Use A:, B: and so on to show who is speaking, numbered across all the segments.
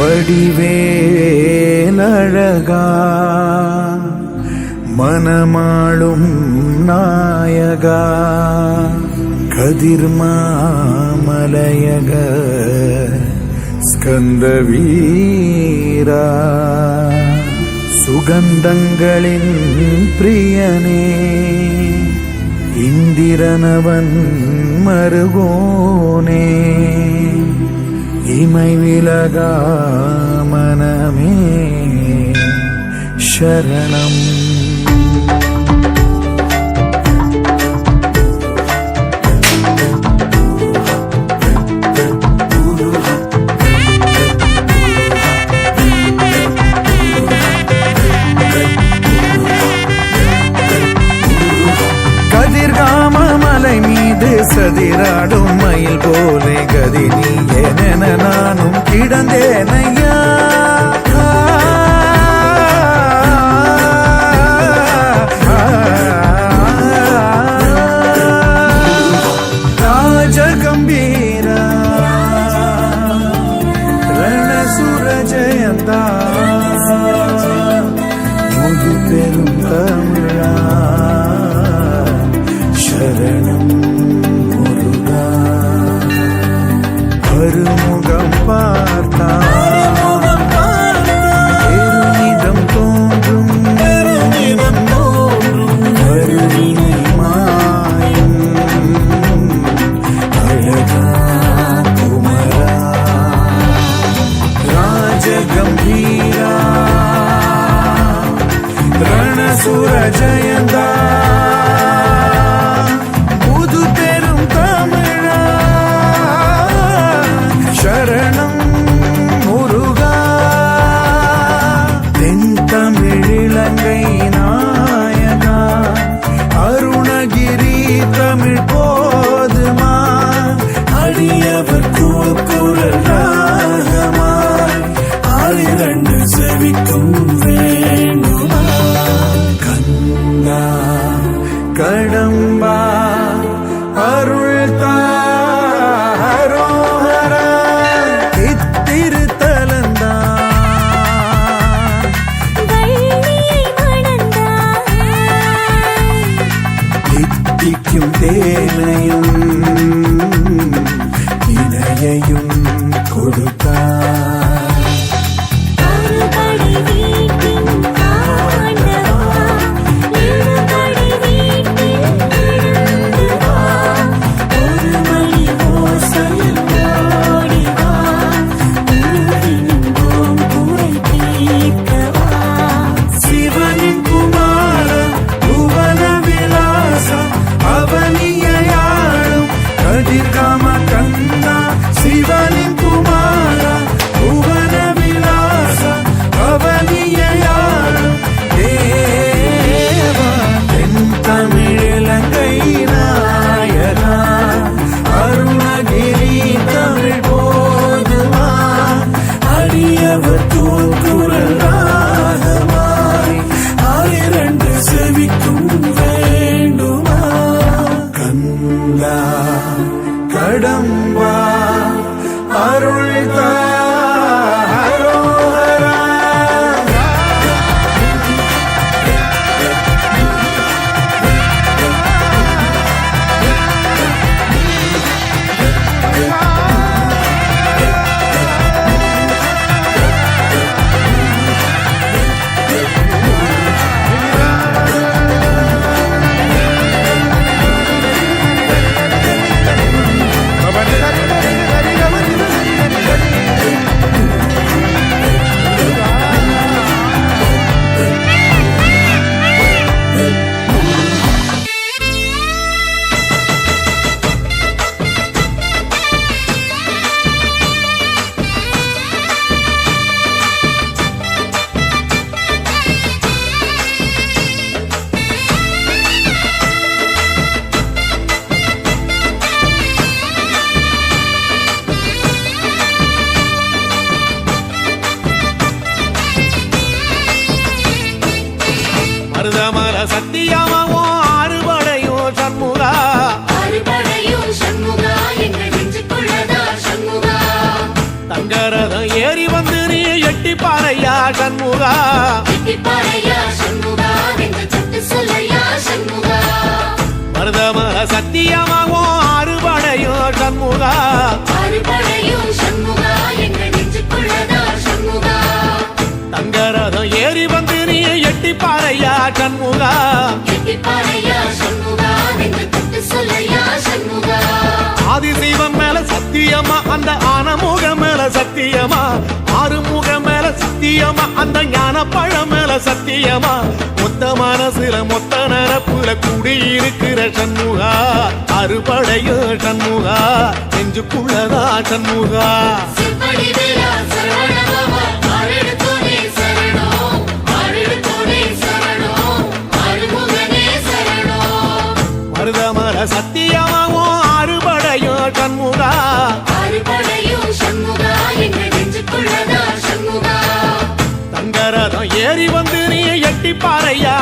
A: வடிவேலழகா மனமாளும் நாயகா. கதிர்மாமலையக ஸ்கந்தவீரா சுகந்தங்களின் பிரியனே. இந்திரனவன் மருகோனே. இமை விலகா மனமே शरणम् Sampa. world. சண்முகா மருதமா சத்தியமாவும்
B: அறுபடையும் சண்முகா.
A: தங்கரதம் ஏறி வந்து நீ எட்டி பாறையா சண்முகா ஆதிசைவம் மேல சத்தியமா அந்த ஆனமுகம் மேல சத்தியமா ஆறுமுகம் சத்தியமா? அந்த ஞான பழமேல சத்தியமா? மொத்த மனசுல மொத்த நரப்புல குடியிருக்கிற சண்முகா. அறுபடையோ சண்முகா. நெஞ்சுக்குள்ளதா சண்முகா.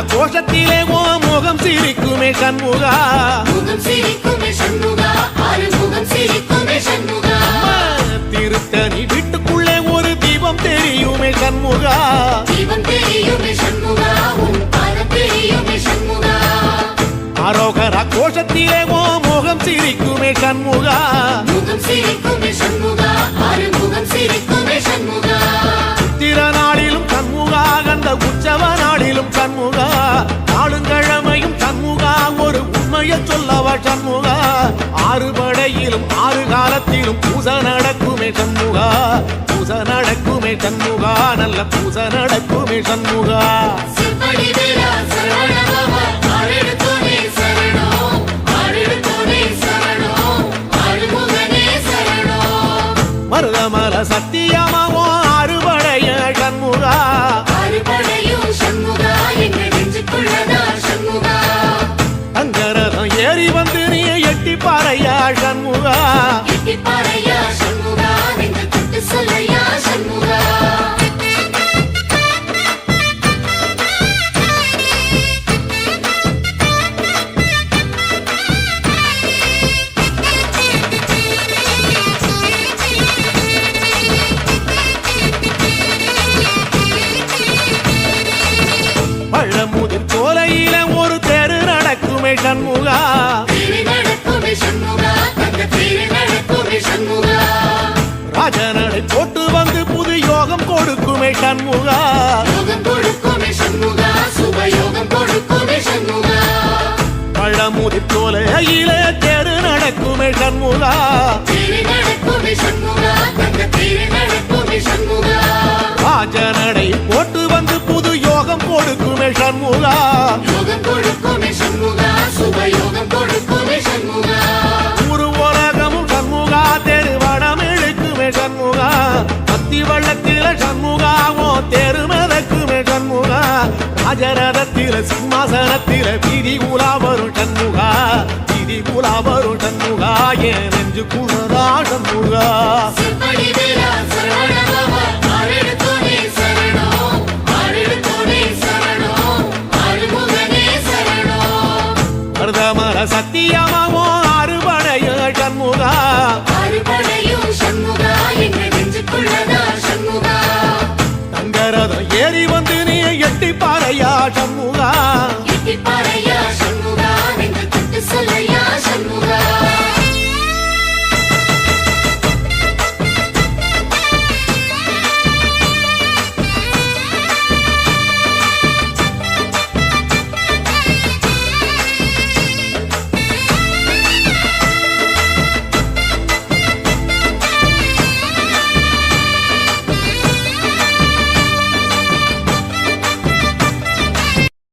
C: அரோகரா கோஷத்திலே ஓ முகம் சிரிக்குமே கண்முகா
B: முகம் சிரிக்குமே சண்முகா ஆறு முகம் சிரிக்குமே சண்முகா.
C: திருத்தணி வீட்டுக்குள்ளே ஒரு தீபம் தெரியுமே கண்முகா
B: தீபம் தெரியுமே சண்முகா உன் பாதம் தெரியுமே சண்முகா.
C: கோஷத்திலே ஓ முகம் சிரிக்குமே கண்முகா
B: முகம் சிரிக்குமே சண்முகா ஆறு முகம் சிரிக்குமே சண்முகா.
C: கண்ட உற்சவ நாளிலும் சண்முகா நாளுங்கிழமையும் சண்முகா ஒரு உண்மையை சொல்லவா சண்முகா? ஆறு படையிலும் ஆறு காலத்திலும் பூச நடக்குமே சண்முகா பூச நடக்குமே சண்முகா நல்ல பூச நடக்குமே
B: சண்முகா.
C: பாறையா
B: சண்முகா? நெஞ்சு தொட்டு சொல்லையா சண்முகா?
C: பழமுதிர்
B: சண்முகா.
C: பழமுதிர் சோலையில தெரு நடக்குமே
B: சண்முகா. நடக்குமே சண்முகா.
C: சிம்மாசனத்தில விதி உலா வரும் சண்முகா. விதி உலா வரும் சண்முகா. என் நெஞ்சு குளரா சண்முகா